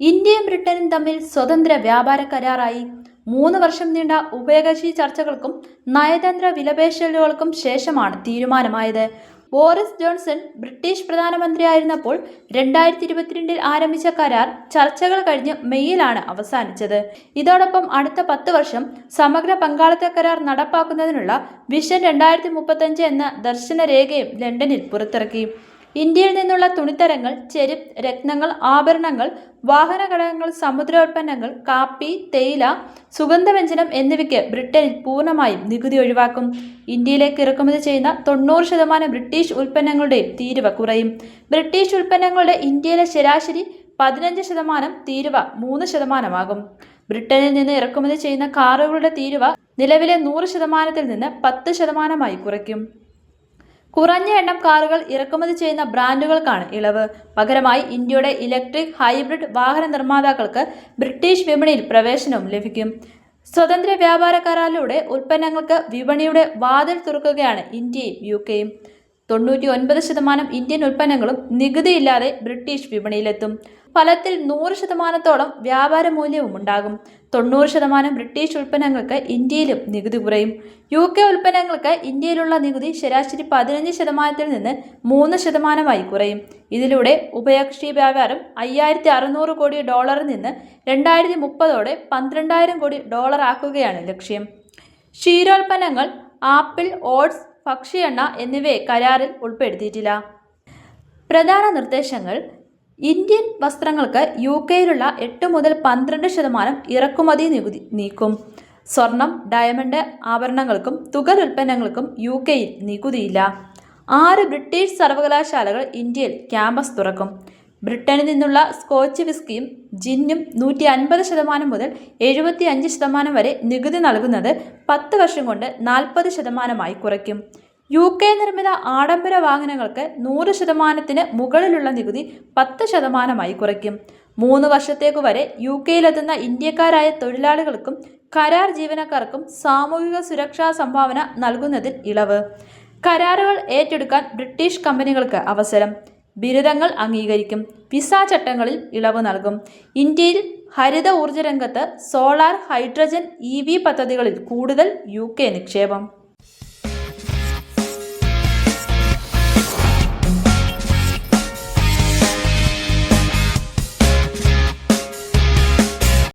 ഇന്ത്യയും ബ്രിട്ടനും തമ്മിൽ സ്വതന്ത്ര വ്യാപാര കരാറായി. മൂന്ന് വർഷം നീണ്ട ഉഭയകക്ഷി ചർച്ചകൾക്കും നയതന്ത്ര വിലപേശലുകൾക്കും ശേഷമാണ് തീരുമാനമായത്. ബോറിസ് ജോൺസൺ ബ്രിട്ടീഷ് പ്രധാനമന്ത്രിയായിരുന്നപ്പോൾ രണ്ടായിരത്തി ഇരുപത്തിരണ്ടിൽ ആരംഭിച്ച കരാർ ചർച്ചകൾ കഴിഞ്ഞ് മെയ്യിലാണ് അവസാനിച്ചത്. ഇതോടൊപ്പം അടുത്ത പത്ത് വർഷം സമഗ്ര പങ്കാളിത്ത കരാർ നടപ്പാക്കുന്നതിനുള്ള വിഷൻ രണ്ടായിരത്തി മുപ്പത്തഞ്ച് എന്ന ദർശനരേഖയും ലണ്ടനിൽ പുറത്തിറക്കി. ഇന്ത്യയിൽ നിന്നുള്ള തുണിത്തരങ്ങൾ ചെരുപ്പ് രത്നങ്ങൾ ആഭരണങ്ങൾ വാഹന ഘടകങ്ങൾ സമുദ്രോൽപ്പന്നങ്ങൾ കാപ്പി തേയില സുഗന്ധവ്യഞ്ജനം എന്നിവയ്ക്ക് ബ്രിട്ടനിൽ പൂർണമായും നികുതി ഒഴിവാക്കും. ഇന്ത്യയിലേക്ക് ഇറക്കുമതി ചെയ്യുന്ന തൊണ്ണൂറ് ശതമാനം ബ്രിട്ടീഷ് ഉൽപ്പന്നങ്ങളുടെയും തീരുവ കുറയും. ബ്രിട്ടീഷ് ഉൽപ്പന്നങ്ങളുടെ ഇന്ത്യയിലെ ശരാശരി പതിനഞ്ച് ശതമാനം തീരുവ മൂന്ന് ശതമാനമാകും. ബ്രിട്ടനിൽ നിന്ന് ഇറക്കുമതി ചെയ്യുന്ന കാറുകളുടെ തീരുവ നിലവിലെ നൂറ് ശതമാനത്തിൽ നിന്ന് പത്ത് ശതമാനമായി കുറയ്ക്കും. കുറഞ്ഞ എണ്ണം കാറുകൾ ഇറക്കുമതി ചെയ്യുന്ന ബ്രാൻഡുകൾക്കാണ് ഇളവ്. പകരമായി ഇന്ത്യയുടെ ഇലക്ട്രിക് ഹൈബ്രിഡ് വാഹന നിർമ്മാതാക്കൾക്ക് ബ്രിട്ടീഷ് വിപണിയിൽ പ്രവേശനവും ലഭിക്കും. സ്വതന്ത്ര വ്യാപാര കരാറിലൂടെ ഉൽപ്പന്നങ്ങൾക്ക് വിപണിയുടെ വാതിൽ തുറക്കുകയാണ് ഇന്ത്യയും യു കെയും. തൊണ്ണൂറ്റി ഒൻപത് ശതമാനം ഇന്ത്യൻ ഉൽപ്പന്നങ്ങളും നികുതിയില്ലാതെ ബ്രിട്ടീഷ് വിപണിയിലെത്തും. ഫലത്തിൽ നൂറ് ശതമാനത്തോളം വ്യാപാര മൂല്യവും ഉണ്ടാകും. തൊണ്ണൂറ് ശതമാനം ബ്രിട്ടീഷ് ഉൽപ്പന്നങ്ങൾക്ക് ഇന്ത്യയിലും നികുതി കുറയും. യു കെ ഉൽപ്പന്നങ്ങൾക്ക് ഇന്ത്യയിലുള്ള നികുതി ശരാശരി പതിനഞ്ച് ശതമാനത്തിൽ നിന്ന് മൂന്ന് ശതമാനമായി കുറയും. ഇതിലൂടെ ഉഭയകക്ഷി വ്യാപാരം അയ്യായിരത്തി അറുന്നൂറ് കോടി ഡോളറിൽ നിന്ന് രണ്ടായിരത്തി മുപ്പതോടെ പന്ത്രണ്ടായിരം കോടി ഡോളർ ആക്കുകയാണ് ലക്ഷ്യം. ക്ഷീരോൽപ്പന്നങ്ങൾ ആപ്പിൾ ഓട്സ് ഭക്ഷ്യ എണ്ണ എന്നിവയെ കരാറിൽ ഉൾപ്പെടുത്തിയിട്ടില്ല. പ്രധാന നിർദ്ദേശങ്ങൾ. ഇന്ത്യൻ വസ്ത്രങ്ങൾക്ക് യു കെയിലുള്ള എട്ട് മുതൽ പന്ത്രണ്ട് ശതമാനം ഇറക്കുമതി നികുതി നീക്കും. സ്വർണം ഡയമണ്ട് ആഭരണങ്ങൾക്കും തുകൽ ഉൽപ്പന്നങ്ങൾക്കും യു കെയിൽ നികുതിയില്ല. ആറ് ബ്രിട്ടീഷ് സർവകലാശാലകൾ ഇന്ത്യയിൽ ക്യാമ്പസ് തുറക്കും. ബ്രിട്ടനിൽ നിന്നുള്ള സ്കോച്ച് വിസ്കിയും ജിന്നും നൂറ്റി അൻപത് ശതമാനം മുതൽ എഴുപത്തി അഞ്ച് ശതമാനം വരെ നികുതി നൽകുന്നത് പത്ത് വർഷം കൊണ്ട് നാൽപ്പത് ശതമാനമായി കുറയ്ക്കും. യു കെ നിർമ്മിത ആഡംബര വാഹനങ്ങൾക്ക് നൂറ് ശതമാനത്തിന് മുകളിലുള്ള നികുതി പത്ത് ശതമാനമായി കുറയ്ക്കും. മൂന്ന് വർഷത്തേക്കു വരെ യു കെയിലെത്തുന്ന ഇന്ത്യക്കാരായ തൊഴിലാളികൾക്കും കരാർ ജീവനക്കാർക്കും സാമൂഹിക സുരക്ഷാ സംഭാവന നൽകുന്നതിൽ ഇളവ്. കരാറുകൾ ഏറ്റെടുക്കാൻ ബ്രിട്ടീഷ് കമ്പനികൾക്ക് അവസരം. ബിരുദങ്ങൾ അംഗീകരിക്കും. വിസ ചട്ടങ്ങളിൽ ഇളവ് നൽകും. ഇന്ത്യയിൽ ഹരിത ഊർജ രംഗത്ത് സോളാർ ഹൈഡ്രജൻ ഇ വി പദ്ധതികളിൽ കൂടുതൽ യു കെ നിക്ഷേപം.